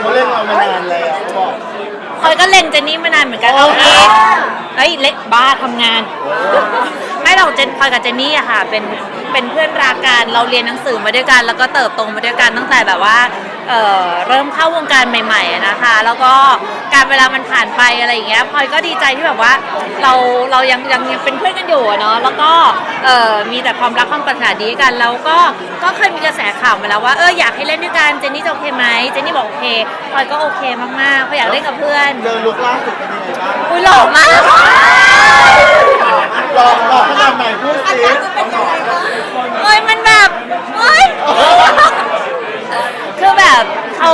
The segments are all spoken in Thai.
เขาเล่นเรามานานแล้วเขาบอกพลอยก็เล็งเจนนี่มานานเหมือนกันเอางี้เฮ้ยเล็กบ้าทำงาน ไม่เราเจนพลอยกับเจนนี่อะค่ะ เป็นเป็นเพื่อนรักกันเราเรียนหนังสือมาด้วยกัน แล้วก็เติบโตมาด้วยกันตั้งแต่แบบว่า เอ่อเริ่มเข้าวงการใหม่ๆอะนะคะ แล้วก็การเวลามันผ่านไปอะไรอย่างเงี้ยพลอยก็ดีใจที่แบบว่าเราเรายังยังยังเป็นเพื่อนกันอยู่อะเนาะแล้วก็เอ่อมีแต่ความรักความปรารถนาดีกันแล้วก็ก็เคยมีกระแสข่าวมาแล้วว่าเอออยากให้เล่นด้วยกันเจนนี่จะโอเคไหมเจนนี่บอกโอเคพลอยก็โอเคมากๆเพราะอยากเล่นกับเพื่อนเจอลุกล่าสุดเป็นยังไงบ้างอุ้ยหล่อมากหลอกหลอกขนาดไหนพูดสิเอ้ยมันแบบเอ้ย คือแบบเขา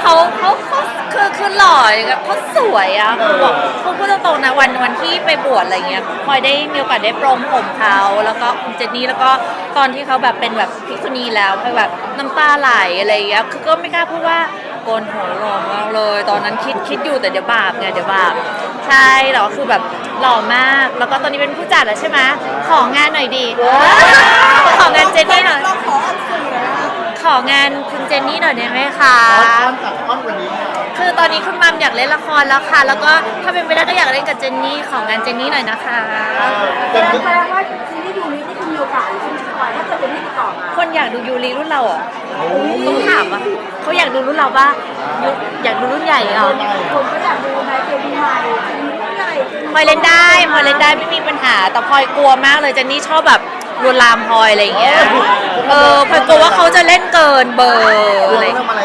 เขาเขาเขาคือคือ หล่อแบบเขาสวยอะคือบอกคือพูดตรงๆนะวันวันที่ไปบวชอะไรเงี้ยพลอยได้มีโอกาสได้โปรงผมเขาแล้วก็คุณเจนนี่แล้วก็ตอนที่เขาแบบเป็นแบบภิกษุณีแล้วพลอยแบบน้ำตาไหลอะไรเงี้ยคือก็ไม่กล้าพูดว่าโกนหัวหล่อมากเลย ตอนนั้นคิดคิดอยู่แต่เดี๋ยวบาปไงเดี๋ยวบาปใช่แต่ว่าคือแบบหล่อมาก แล้วก็ตอนนี้เป็นผู้จัดแล้วใช่ไหมของานหน่อยดีของานเจนนี่หน่อยของานคุณเจนนี่หน่อยได้ไหมคะอ้อนอ้อนกับอ้อนวันนี้ ค่ะคือตอนนี้คุณมัมอยากเล่นละครแล้วค่ะ แล้วก็ถ้าเป็นไปได้ก็อยากเล่นกับเจนนี่ของงานเจนนี่หน่อยนะคะเป็นแปลว่าซีรีส์ดูนี้นี่คือมีโอกาสใช่ไหมพลอยถ้าเกิดเป็นที่ติดต่อมาคนอยากดูยูริรุ่นเราเหรอต้องถามอะเขาอยากดูรุ่นเราปะยุอยากดูรุ่นใหญ่เหรอคนก็อยากดูในเจดีใหม่ซีรีส์ใหญ่พลอยเล่นได้พลอยเล่นได้ไม่มีปัญหา แต่พลอยกลัวมากเลยเจนนี่ชอบแบบลวนลามพลอยอะไรอย่างเงี้ย เออพลอยกลัวว่าเขาจะเล่นเกินเบอร์คุอะไรณทำอะไร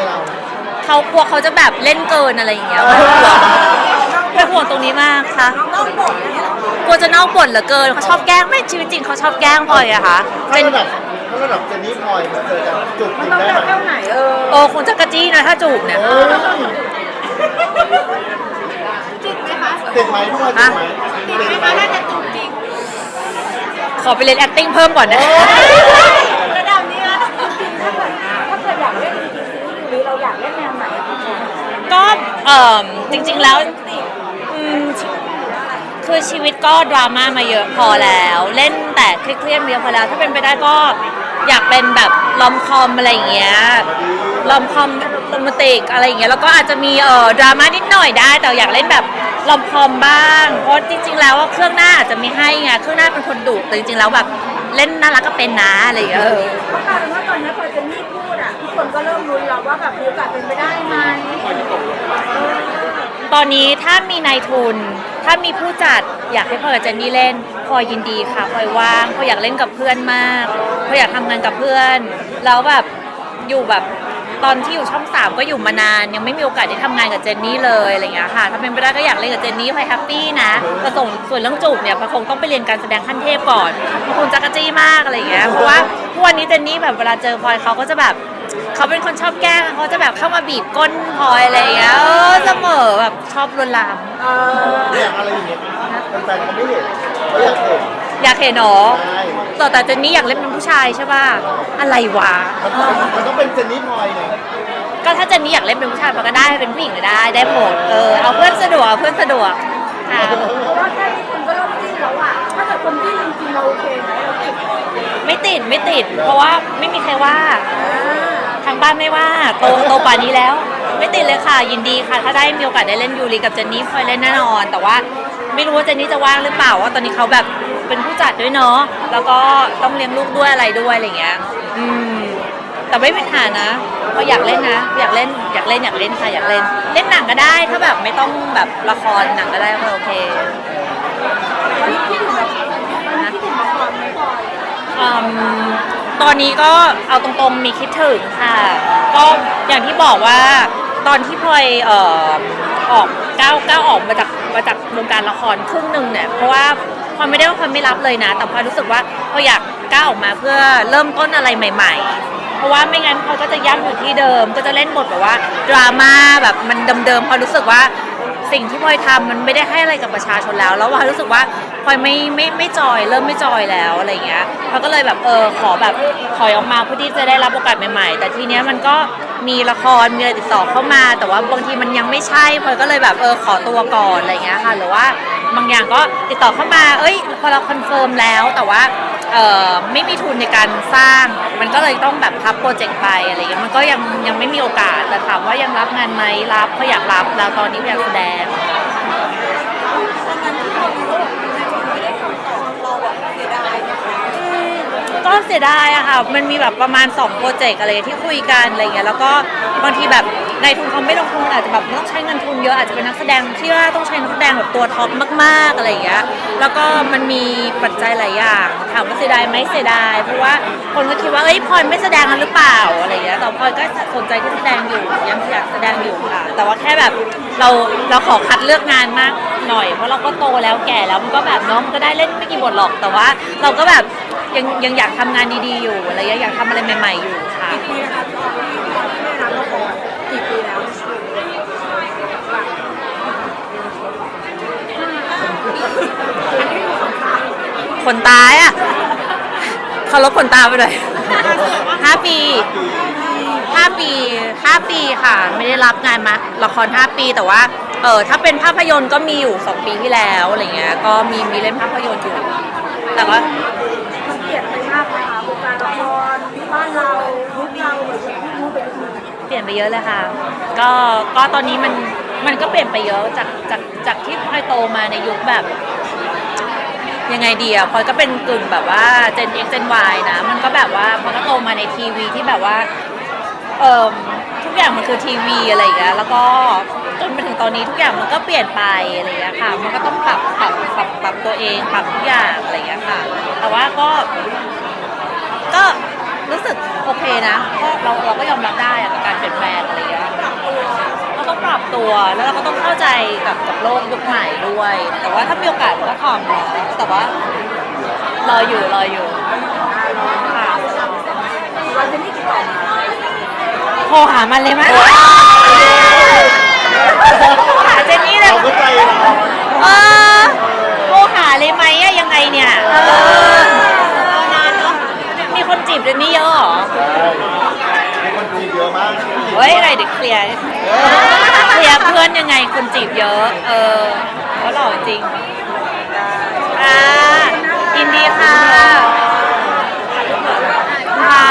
เราเขากลัวเขาจะแบบเล่นเกินอะไรอย่างเงี้ยพลอยห่วงพลอยห่วงตรงนี้มากค่ะ กลัวจะนอกบทเหลือเกินเขาชอบแกล้งไม่ชีวิตจริงเขาชอบแกล้งพลอยอะค่ะถ้าเป็นระดับถ้าระดับเจนนี่พลอยมาเจอกันจุดมันติดต้องได้เลือกไหมเท่าไหนเออโอ้คงจะกระจี้นะถ้าจูบเนี่ยเอ้ยจิตไหมคะติดไหมพวกเราติดไหมจิตไหมคะน่าจะจูบจริงขอไปเรียน acting เพิ่มก่อนนะ ก็เอ่อจริงๆแล้วอืมคือชีวิตก็ดราม่ามาเยอะพอแล้ว เล่นแต่เครียดๆมาเยอะพอแล้ว ถ้าเป็นไปได้ก็อยากเป็นแบบลอมคอมอะไรอย่างเงี้ยลอมคอมโรแมนติกอะไรอย่างเงี้ยแล้วก็อาจจะมีเอ่อดราม่านิดหน่อยได้ แต่อยากเล่นแบบลอมคอมบ้าง เพราะจริง ๆ แล้วว่าเครื่องหน้าอาจจะไม่ให้ไงเครื่องหน้าเป็นคนดุแต่จริงๆแล้วแบบเล่นน่ารักก็เป็นนะอะไรอย่างเงี้ยเออเพราะกลายเป็นว่าตอนนี้พอเจนนี่พู คนก็เริ่มลุ้นแล้วว่าแบบมีโอกาสเป็นไปได้ไหมตอนนี้ถ้ามีนายทุน ถ้ามีผู้จัดอยากให้พลอยกับเจนนี่เล่นพลอยยินดีค่ะพลอยว่างพลอยอยากเล่นกับเพื่อนมากพลอยอยากทำงานกับเพื่อน แล้วแบบอยู่แบบตอนที่อยู่ช่องสามก็อยู่มานาน ยังไม่มีโอกาสได้ทำงานกับเจนนี่เลยอะไรอย่างเงี้ยค่ะถ้าเป็นไปได้ก็อยากเล่นกับเจนนี่พลอยแฮปปี้นะแต่ส่งส่วนเรื่องจูบเนี่ยพลอยคงต้องไปเรียนการแสดงขั้นเทพก่อนมันคงจักรจี้มากอะไรอย่างเงี้ยเพราะว่าทุกวันนี้เจนนี่แบบเวลาเจอพลอยเขาก็จะแบบ เขาเป็นคนชอบแกล้งเขาจะแบบเข้ามาบีบก้นพลอยอะไรอย่างเงี้ยเออเสมอแบบชอบลวนลามเอออยากอะไรอย่างเงี้ยแฟนๆเขาไม่เห็นเขาอยากเห็นอยากเห็นหรอใช่แต่แต่เจนนี่อยากเล่นเป็นผู้ชายใช่ป่ะอะไรวะ มันต้องมันต้องเป็นเจนนี่พลอยไงก็ถ้าเจนนี่อยากเล่นเป็นผู้ชายมันก็ได้เป็นผู้หญิงก็ได้ได้หมดเออเอาเพื่อนสะดวกเอาเพื่อนสะดวกค่ะเพราะว่าแค่นี้คนก็เริ่มจิ้นแล้วอะ ถ้าเกิดคนจิ้นจริงๆเราโอเคไหมเราติดไม่ติดไม่ติด เพราะว่าไม่มีใครว่าทางบ้านไม่ว่าโตโตป่านนี้แล้ว ไม่ติดเลยค่ะ ยินดีค่ะ ถ้าได้มีโอกาสได้เล่นยูริกับเจนนี่พอยเล่นแน่นอน แต่ว่าไม่รู้ว่าเจนนี่จะว่างหรือเปล่าว่าตอนนี้เขาแบบเป็นผู้จัดด้วยเนาะแล้วก็ต้องเลี้ยงลูกด้วยอะไรด้วยอะไรอย่างเงี้ยอืมแต่ไม่เป็นหานะก็อยากเล่นนะ อยากเล่นอยากเล่นอยากเล่นค่ะอยากเล่น เล่นหนังก็ได้ถ้าแบบไม่ต้องแบบละครหนังก็ได้ก็โอเค ตอนนี้คิดถึงละครตอนนี้คิดถึงละครไหมพลอย อืมต อนนี้ก็เอาตรงๆมีคิดถึงค่ะ ก็อย่างที่บอกว่าตอนที่พลอยเอ่อออกก้าวก้าวออกมาจากมาจากวงการละครครึ่งหนึ่งเนี่ยเพราะว่าพลอยไม่ได้ว่าพลอยไม่รับเลยนะ แต่พลอยรู้สึกว่าพลอยอยากก้าวออกมาเพื่อเริ่มต้นอะไรใหม่ ๆ เพราะว่าไม่งั้นพลอยก็จะย่ำอยู่ที่เดิม ก็จะเล่นบทแบบว่าดราม่าแบบมันเดิมๆพลอยรู้สึกว่า สิ่งที่พลอยทำมันไม่ได้ให้อะไรกับประชาชนแล้ว แล้วพลอยรู้สึกว่าพลอยไม่ไม่ไม่จอย เริ่มไม่จอยแล้วอะไรอย่างเงี้ยพลอยก็เลยแบบเออขอแบบถอยออกมาเพื่อที่จะได้รับโอกาสใหม่ ๆ แต่ทีเนี้ยมันก็มีละครมีอะไรติดต่อเข้ามา แต่ว่าบางทีมันยังไม่ใช่พลอยก็เลยแบบเออขอตัวก่อนอะไรอย่างเงี้ยค่ะหรือว่าบางอย่างก็ติดต่อเข้ามา เอ้ยพอเราคอนเฟิร์มแล้วแต่ว่า เออไม่มีทุนในการสร้าง มันก็เลยต้องแบบพับโปรเจกต์ไปอะไรเงี้ยมันก็ยังยังไม่มีโอกาสแต่ถามว่ายังรับงานไหมรับเพราะอยากรับแล้วตอนนี้อยากแสดง ก็เสียดายอะค่ะ มันมีแบบประมาณ 2 โปรเจกต์อะไรที่คุยกันอะไรเงี้ย แล้วก็บางทีแบบ ในายทุนเขาไม่ลงทุนอาจจะแบบต้องใช้เงินทุนเยอะอาจจะเป็นนักแสดงที่ว่าต้องใช้นักแสดงแบบตัวท็อปมากๆอะไรอย่างเงี้ยแล้วก็มันมีปัจจัยหลายอย่างถามว่าเสียดายไหมเสียดายเพราะว่าคนก็คิดว่าเอ้ยพลอยไม่แสดงหรือเปล่าอะไรอย่างเงี้ยแต่พลอยก็สนใจที่แสดงอยู่ยังอยากแสดงอยู่ค่ะแต่ว่าแค่แบบเราเราขอคัดเลือกงานมากหน่อย เพราะเราก็โตแล้วแก่แล้วมันก็แบบน้องก็ได้เล่นไม่กี่บทหรอกแต่ว่า เราก็แบบยังยังอยากทำงานดีๆอยู่อะไรเงี้ยอยากทำอะไรใหม่ ๆอยู่ค่ะ กี่ปีนะคะตอนที่ตอนที่ได้รับละครกี่ปีแล้วขนตายอะเขาลบขนตาไปเลยห้าปีห้าปีห้าปีค่ะ ไม่ได้รับงานมาละครห้าปีแต่ว่าเออถ้าเป็นภาพยนตร์ก็มีอยู่สองปีที่แล้วอะไรเงี้ยก็มีมีเล่นภาพยนตร์อยู่แต่ว่ามันเปลี่ยนไปมากเลยค่ะวงการละครบ้านเรา ยนไปเยอะเลยค่ะ ก็ก็ตอนนี้มันมันก็เปลี่ยนไปเยอะจากจากจากที่พลอยโตมาในยุคแบบ ยังไงดีอะพลอยก็เป็นกึ่งแบบว่า Gen X Gen Y นะ มันก็แบบว่าพลอยก็โตมาในทีวีที่แบบว่าเอ่อทุกอย่างมันคือทีวีอะไรอย่างเงี้ยแล้วก็จนมาถึงตอนนี้ทุกอย่างมันก็เปลี่ยนไปอะไรอย่างเงี้ยค่ะ มันก็ต้องปรับปรับปรับปรับตัวเองปรับทุกอย่างอะไรอย่างเงี้ยค่ะ แต่ว่าก็ก็ รู้สึกโอเคนะก็เราเราก็ยอมรับได้อะกับการเปลี่ยนแปลงอะไรอย่างเงี้ยเราต้องปรับตัวแล้วเราก็ต้องเข้าใจกับกับโลกยุคใหม่ด้วย แต่ว่าถ้ามีโอกาสก็ทำแล้วแต่ว่ารออยู่รออยู่ค่ะเราจะไม่ติดต่อมาโทรหามันเลยไหมโทรหาเจนนี่เลยเราก็ใจเรา เออโทรหาเลยไหมอะยังไงเนี่ยเออนานเนาะมี คนจีบเจนนี่เยอะเหรอใช่มีคนจีบเยอะมากเฮ้ยอะไรเด็กเคลียร์เคลียร์เพื่อนยังไงคนจีบเยอะ เออก็หล่อจริงค่ะยินดีค่ะค่ะ